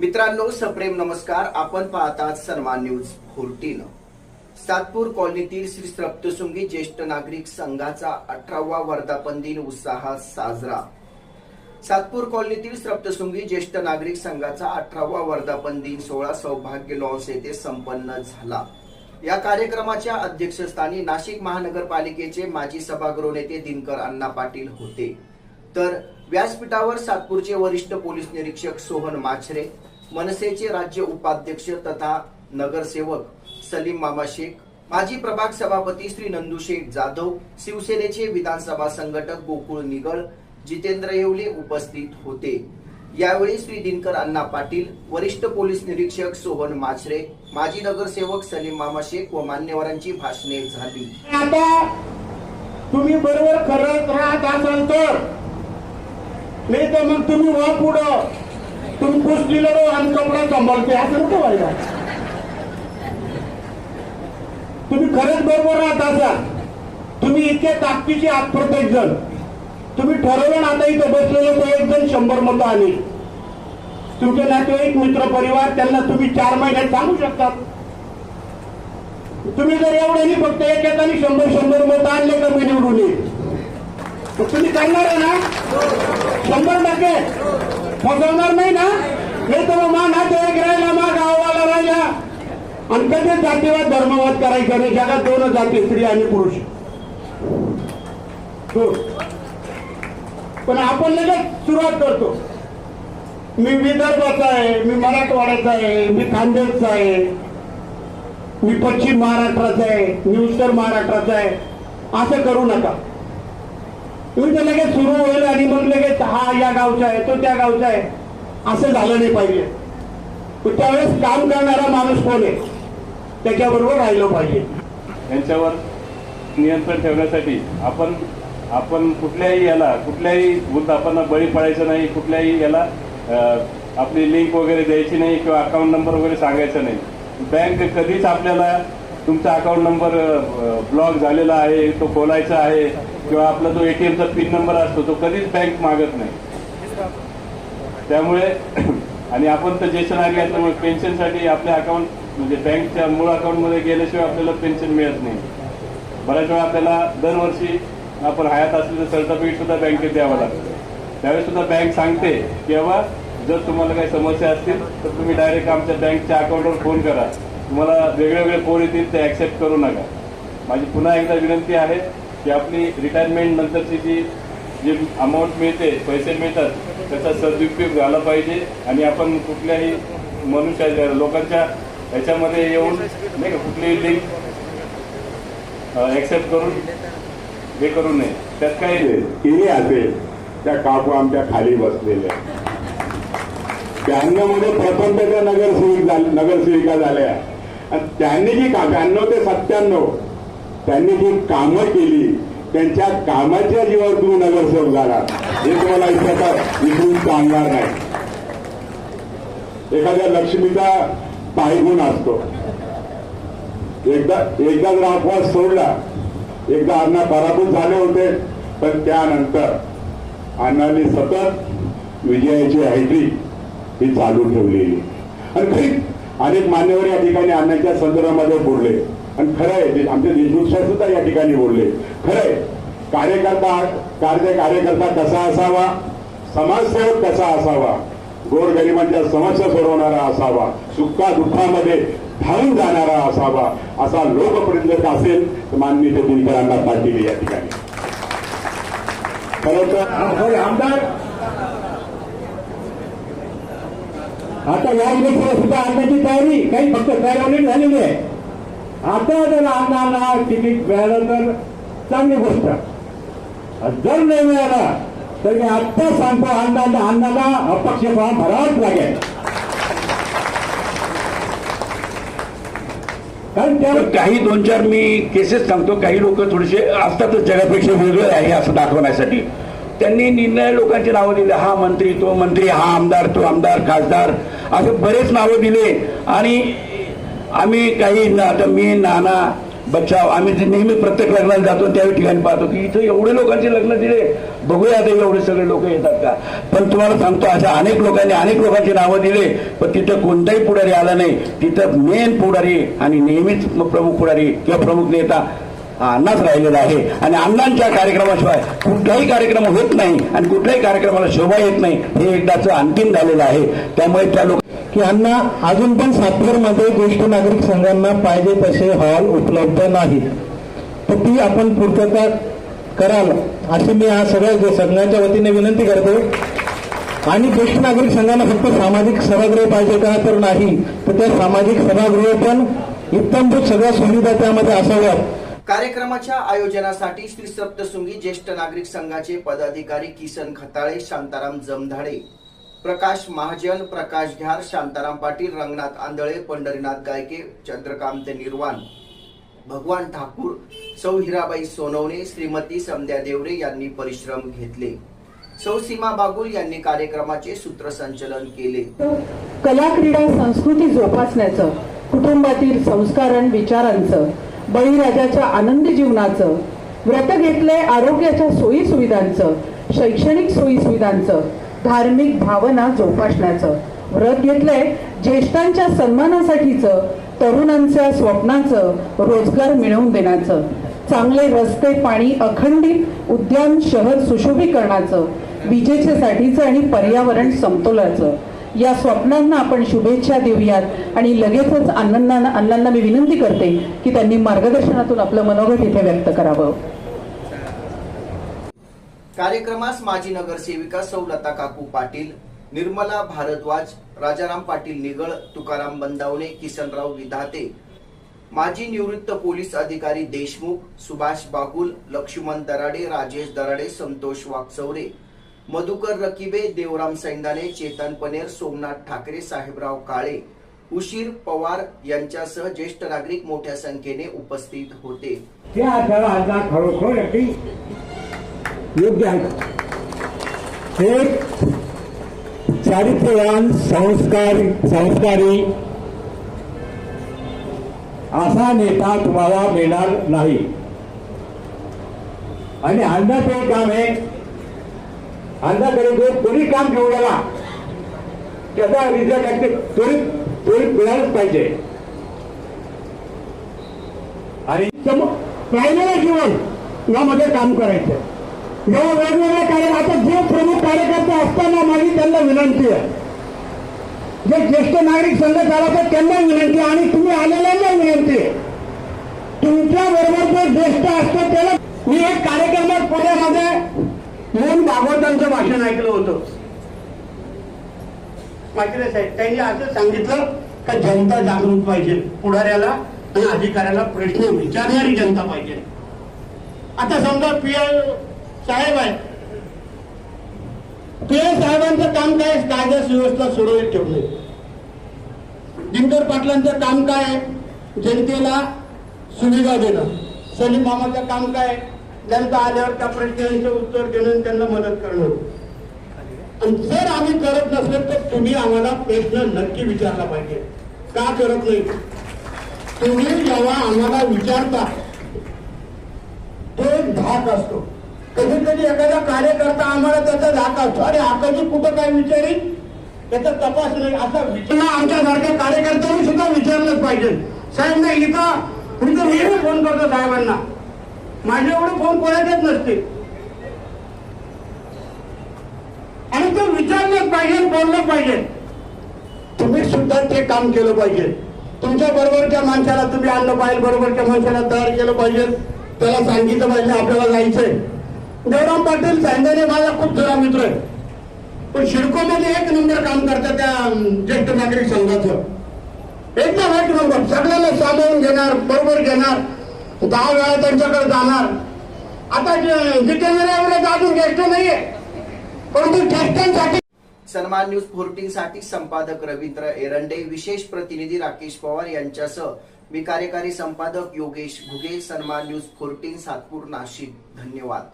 मित्रांनो सप्रेम नमस्कार. आपण पाहतात सन्मान न्यूज फोर्टीन सातपूर कॉलनीतील श्री सप्तशृंगी ज्येष्ठ नागरिक संघाचा अठरावा वर्धापन दिन उत्साहात साजरा. सातपूर कॉलनीतील सप्तशृंगी ज्येष्ठ नागरिक संघाचा अठरावा वर्धापन दिन सोहळा सौभाग्य लॉन्स येथे संपन्न झाला. या कार्यक्रमाच्या अध्यक्षस्थानी नाशिक महानगरपालिकेचे माजी सभागृह नेते दिनकर अण्णा पाटील होते. तर व्यासपीठावर सातपूरचे वरिष्ठ पोलीस निरीक्षक सोहन माछरे मनसेचे राज्य उपाध्यक्ष तथा नगरसेवक सलीम मामा शेख माजी प्रभाग सभापती श्री नंदू शेख जाधव शिवसेनेचे विधानसभा संघटक गोकुळ निगळ जितेंद्र येवले उपस्थित होते. यावेळी श्री दिनकर अण्णा पाटील वरिष्ठ पोलीस निरीक्षक सोहन माचरे माजी नगरसेवक सलीम मामा शेख व मान्यवरांची भाषणे झाली. तुम्ही बरोबर करत राहत असाल तर नाही तर मग तुम्ही वा पुढं. तुम्ही कुस्तीला आणि कपडा सांभाळते असं नको व्हायला तुम्ही खरंच बरोबर राहत असा तुम्ही इतके ताकदीचे आहात प्रत्येक जण. तुम्ही ठरवलं आता इथं बसलेले एक जण शंभर मतं आली तुमचे नातेवाईक मित्र परिवार त्यांना तुम्ही चार महिन्यात सांगू शकतात. तुम्ही जर एवढे फक्त एक एकाने शंभर शंभर मत आणले का मी निवडून येईल तुम्ही करणार आहे ना? शंभर टक्के. फसवणार नाही ना? हे तर मग मा नातेवाईक राहिला मा गाववाला राहिला. आणि कधीच जातीवाद धर्मवाद करायचा नाही? जगात दोन जाती स्त्री आणि पुरुष. हो. पण आपण लगेच सुरुवात करतो. मी विदर्भाचा आहे मी मराठवाड्याचा आहे मी खानदेशचा आहे मी पश्चिम महाराष्ट्राचा आहे मी उत्तर महाराष्ट्राचा आहे. असं करू नका. तुम्ही लगेच सुरू होईल आणि मग लगेच हा या गावचा आहे तो त्या गावचा आहे. असं झालं नाही पाहिजे. त्यावेळेस काम करणारा माणूस कोण आहे? त्याच्याबरोबर राहिलं पाहिजे. यांच्यावर नियंत्रण ठेवण्यासाठी आपण आपण कुठल्याही याला कुठल्याही भूलथापांना बळी पडायचं नाही कुठल्याही याला आपली लिंक वगैरे द्यायची नाही किंवा अकाउंट नंबर वगैरे सांगायचा नाही. बँक कधीच आपल्याला तुमचा अकाउंट नंबर ब्लॉक झालेला आहे तो खोलायचा आहे. किंवा आपला जो एटीएमचा पिन नंबर असतो तो कधीच बँक मागत नाही. त्यामुळे आणि आपण तर ज्येष्ठ नागरिक असल्यामुळे पेन्शनसाठी आपल्या अकाउंट म्हणजे बँकच्या मूळ अकाउंटमध्ये गेल्याशिवाय आपल्याला पेन्शन मिळत नाही. बऱ्याच वेळा आपल्याला दरवर्षी आपण हयात असलेलं सर्टिफिकेट सुद्धा बँकेत द्यावं लागतं. त्यावेळेस सुद्धा बँक सांगते की बाबा जर तुम्हाला काही समस्या असतील तर तुम्ही डायरेक्ट आमच्या बँकच्या अकाउंटवर फोन करा. तुम्हाला वेगळे वेगळे फोन येतील ते ऍक्सेप्ट करू नका. माझी पुन्हा एकदा विनंती आहे की आपली रिटायरमेंट नंतरची जी जे अमाऊंट मिळते पैसे मिळतात त्याचा सदुपयोग झाला पाहिजे आणि आपण कुठल्याही मनुष्याच्या लोकांच्या ह्याच्यामध्ये येऊन नाही का कुठलीही लिंक ऍक्सेप्ट करून हे करू नये. त्यात काही नाही. असेल त्या काकू आमच्या खाली बसलेल्या. ब्याण्णवमध्ये नगरसेविका नगरसेविका झाल्या. आणि त्यांनी जी का ब्याण्णव ते सत्त्याण्णव त्यांनी जी कामं केली त्यांच्या कामाच्या जीवावर तुम्ही नगरसेवक झाला हे तुम्हाला इतका विसरून चालणार नाही. एखाद्या लक्ष्मीचा पायगुण असतो. एकदा एकदा जर अपवास सोडला एकदा अण्णा पराभूत झाले होते पण त्यानंतर अण्णांनी सतत विजयाची हॅट्रिक ही चालू ठेवलेली. आणि अनेक मान्यवर या ठिकाणी अण्णाच्या संदर्भामध्ये बोलले. आणि खरं आहे आमचे देशमुख सुद्धा या ठिकाणी बोलले. खरंय कार्यकर्ता कार्य कार्यकर्ता कसा असावा समाजसेवक कसा असावा गोरगरिबांच्या समस्या सोडवणारा असावा सुखा दुःखामध्ये धावून जाणारा असावा असा लोकप्रतिनिधी असेल तर माननीय ते दिनकरांना पाटील या ठिकाणी. खरं तर आमदार आता या इलेक्शनला सुद्धा आणण्याची तयारी काही फक्त तयारी झालेली आहे. आता जर अण्णांना तिकीट मिळालं तर चांगली गोष्ट. जर नाही मिळाला तर मी आत्ता सांगतो अण्णांना अण्णाला अपक्ष फॉर्म भरावाच लागेल. कारण त्या काही दोन चार मी केसेस सांगतो काही लोक थोडेसे असतातच जगापेक्षा वेगळे आहे असं दाखवण्यासाठी. त्यांनी निर्णय लोकांची नावं दिली हा मंत्री तो मंत्री हा आमदार तो आमदार खासदार असे बरेच नावं दिले. आणि आम्ही काही ना- आता मी नाना बच्चा आम्ही जे नेहमी प्रत्येक लग्नाला जातो त्यावेळी ठिकाणी पाहतो की इथं एवढे लोकांचे लग्न दिले. बघूया आता एवढे सगळे लोक येतात का? पण तुम्हाला सांगतो अशा अनेक लोकांनी अनेक लोकांची नावं दिले पण तिथं कोणताही पुढारी आला नाही. तिथं मेन पुढारी आणि नेहमीच प्रमुख पुढारी किंवा प्रमुख नेता हा अण्णाच राहिलेला आहे. आणि अण्णांच्या कार्यक्रमाशिवाय कुठलाही कार्यक्रम होत नाही आणि कुठल्याही कार्यक्रमाला शोभा येत नाही हे एकदाच अंतिम झालेलं आहे. त्यामुळे त्या लोक की यांना अजून पण सातपूरमध्ये ज्येष्ठ नागरिक संघांना पाहिजे तसे हॉल उपलब्ध नाहीत. तर ती आपण पूर्तता कराल अशी मी हा सगळ्या संघाच्या वतीने विनंती करतो आणि ज्येष्ठ नागरिक संघांना फक्त सामाजिक सभागृह पाहिजे का तर नाही तर त्या सामाजिक सभागृह पण इत्तमभूत सगळ्या सुविधा त्यामध्ये असाव्यात. कार्यक्रमाच्या आयोजनासाठी श्री सप्तशृंगी ज्येष्ठ नागरिक संघाचे पदाधिकारी किसन खताळे शांताराम जमधाडे प्रकाश महाजन प्रकाश घ्यार शांताराम पाटील रंगनाथ आंधळे पंढरीनाथ गायके चंद्रकांत निर्वाण भगवान ठाकूर सौ हिराबाई सोनवणे श्रीमती समद्या देवरे यांनी परिश्रम घेतले. सौ सीमा बागुल यांनी कार्यक्रमाचे सूत्रसंचलन केले. कला क्रीडा संस्कृती जोपासण्याचं कुटुंबातील संस्कारण विचारांचं बळीराजाच्या आनंदी जीवनाचं व्रत घेतलंय आरोग्याच्या सोयी सुविधांचं शैक्षणिक सोयी सुविधांचं धार्मिक भावना जोपासण्याचं. व्रत घेतलंय ज्येष्ठांच्या सन्मानासाठीचं तरुणांच्या स्वप्नाचं रोजगार मिळवून देण्याचं. चांगले रस्ते पाणी अखंडित उद्यान शहर सुशोभीकरणाचं विजेच्यासाठीचं आणि पर्यावरण समतोलाचं. या स्वप्नांना आपण शुभेच्छा देऊयात आणि लगेचच अण्णांना अण्णांना मी विनंती करते की त्यांनी मार्गदर्शनातून आपलं मनोगत इथे व्यक्त करावं. कार्यक्रमास माजी नगरसेविका सौलता काकू पाटील निर्मला भारद्वाज राजाराम पाटील निगळ तुकाराम बंदावणे किसनराव विधाते माजी निवृत्त पोलीस अधिकारी देशमुख सुभाष बागुल लक्ष्मण दराडे राजेश दराडे संतोष वाकचौरे मधुकर रकिबे देवराम सैंदाने चेतन पनेर सोमनाथ ठाकरे साहेबराव काळे उशीर पवार यांच्यासह ज्येष्ठ नागरिक मोठ्या संख्येने उपस्थित होते. योग्य आहेत एक चारित्र्यवान संस्कारी संस्कारी असा नेता तुम्हाला मिळणार नाही. आणि अण्णाचं काम आहे अंधाकडे जो कोणी काम घेऊ गेला त्याचा रिझल्ट त्वरित त्वरित मिळालंच पाहिजे. आणि राहिलेलं जीवन यामध्ये काम करायचं जेव्हा वेगवेगळे कार्य आता जे प्रमुख कार्यकर्ते असताना माझी त्यांना विनंती आहे. जे ज्येष्ठ नागरिक संघ चालवतात त्यांना विनंती आणि तुम्ही आलेल्यांना विनंती आहे. तुमच्या बरोबर जे ज्येष्ठ असतात त्याला मी एक कार्यक्रमात पुण्यामध्ये मोहन भागवतांचं भाषण ऐकलं होतं. माहिती साहेब त्यांनी असं सांगितलं का जनता जागृत पाहिजे पुढाऱ्याला आणि अधिकाऱ्याला प्रश्न विचारणारी जनता पाहिजे. आता समजा पी साहेब आहे. पी साहेबांचं काम काय? आहे? कायदा सुव्यवस्था सुरळीत ठेवणे दिनकर पाटलांचं काम काय? आहे? जनतेला सुविधा देणं. सलीम मामाचं काम काय? आहे? जनता आल्यावर त्या प्रश्नांचं उत्तर देणं त्यांना मदत करणं. आणि जर आम्ही करत नसलो तर तुम्ही आम्हाला प्रश्न नक्की विचारला पाहिजे. का करत नाही? तुम्ही जेव्हा आम्हाला विचारता तो एक धाक असतो. कधी कधी एखादा कार्यकर्ता आम्हाला त्याचा धाक असतो अरे आकाशी कुठं काय विचारी त्याचा तपास नाही असा विचार आमच्यासारख्या कार्यकर्त्यांनी सुद्धा विचारलंच पाहिजे. साहेब नाही इथं इथं नेहमी फोन करतो साहेबांना. माझे एवढे फोन कोणाचेच नसते आणि ते विचारलंच पाहिजे बोललं पाहिजे. तुम्ही सुद्धा ते काम केलं पाहिजे. तुमच्या बरोबरच्या माणसाला तुम्ही आणलं पाहिजे बरोबरच्या माणसाला तयार केलं पाहिजे. त्याला सांगितलं पाहिजे आपल्याला जायचंय. देवराम पाटील सांगाने माझा खूप जुना मित्र आहे. पण शिडकोमध्ये एक नंबर काम करतात त्या ज्येष्ठ नागरिक संघाचं. एकदम एक नंबर. सगळ्यांना सामावून घेणार बरोबर घेणार. दहा वेळा त्यांच्याकडे जाणार. आता जितेंद्र एवढे अजून ज्येष्ठ नाहीये. परंतु ज्येष्ठांसाठी सन्मान न्यूज फोर्टीन साठी संपादक रवींद्र एरंडे विशेष प्रतिनिधी राकेश पवार यांच्यासह मी कार्यकारी संपादक योगेश घुगे सन्मान न्यूज फोर्टीन सातपूर नाशिक. धन्यवाद.